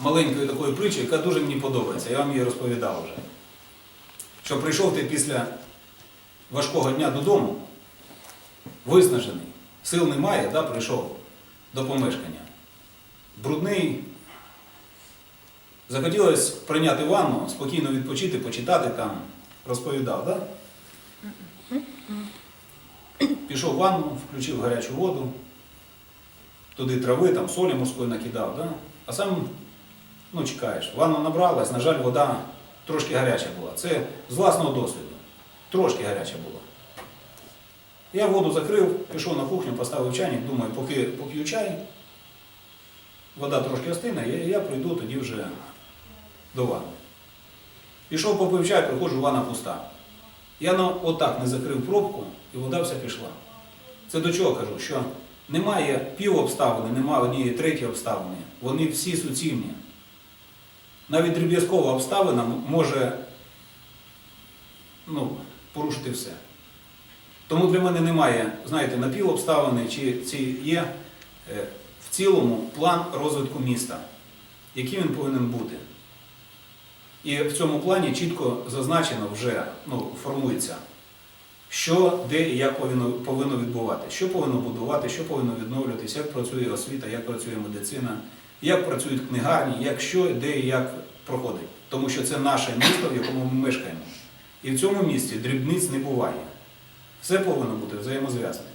маленької такої притчі, яка дуже мені подобається. Я вам її розповідав вже. Що прийшов ти після важкого дня додому, виснажений, сил немає, да, прийшов до помешкання. Брудний. Захотілося прийняти ванну, спокійно відпочити, почитати там, розповідав? Да? Пішов в ванну, включив гарячу воду, туди трави, там солі морської накидав, да? а сам ну, чекаєш. Ванна набралась, на жаль, вода трошки гаряча була. Це з власного досвіду. Трошки гаряча була. Я воду закрив, пішов на кухню, поставив чайник, думаю, поки поп'ю чай, вода трошки остине, я, я прийду тоді вже до ванни. Пішов попив чай, приходжу, ванна пуста. Я на, отак не закрив пробку, і вода вся пішла. Це до чого кажу? Що немає пів обставини, немає однієї третьої обставини. Вони всі суцільні. Навіть дріб'язкова обставина може ну, порушити все. Тому для мене немає, знаєте, напівобставини, чи ці є е, в цілому план розвитку міста, який він повинен бути. І в цьому плані чітко зазначено вже ну, формується, що, де і як повинно, повинно відбувати, що повинно будувати, що повинно відновлюватися, як працює освіта, як працює медицина, як працюють книгарні, як що, де і як проходить. Тому що це наше місто, в якому ми мешкаємо. І в цьому місті дрібниць не буває. Все повинно бути взаємозв'язане.